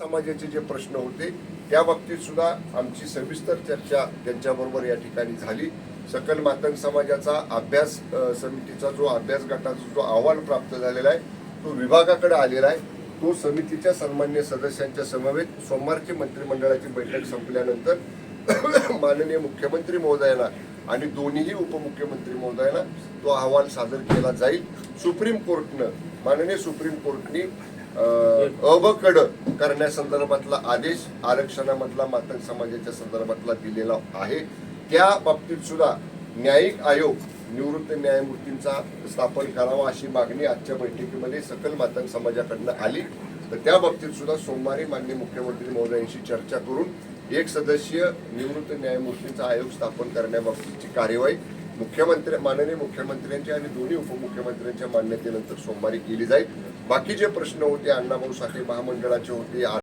समाजाचे जे प्रश्न होते त्या बाबतीत सुद्धा आमची सविस्तर चर्चा त्यांच्याबरोबर या ठिकाणी झाली. सकल मातंग समाजाचा अभ्यास समितीचा जो अभ्यास गटाचा जो अहवाल प्राप्त झालेला आहे तो विभागाकडे आलेला आहे. तो समितीच्या सन्मान्य सदस्यांच्या समवेत सोमवारची मंत्रिमंडळाची बैठक संपल्यानंतर माननीय मुख्यमंत्री महोदयांना आणि दोन्हीही उपमुख्यमंत्री महोदयांना तो अहवाल सादर केला जाईल. सुप्रीम कोर्टनं माननीय सुप्रीम कोर्टनी अबकड करण्यासंदर्भातला आदेश आरक्षणामधला मातंग समाजाच्या संदर्भातला दिलेला आहे. त्या बाबतीत सुद्धा न्यायिक आयोग निवृत्त न्यायमूर्तींचा स्थापन करावा अशी मागणी आजच्या बैठकीमध्ये सकल मातंग समाजाकडनं आली. तर त्या बाबतीत सुद्धा सोमवारी माननीय मुख्यमंत्री महोदयांशी चर्चा करून एक सदस्यीय निवृत्त न्यायमूर्तींचा आयोग स्थापन करण्याबाबतची कार्यवाही मुख्यमंत्री माननीय मुख्यमंत्र्यांच्या आणि दोन्ही उपमुख्यमंत्र्यांच्या मान्यतेनंतर सोमवारी केली जाईल. बाकी जे प्रश्न होते अण्णाभाऊ साठे महामंडळाचे होते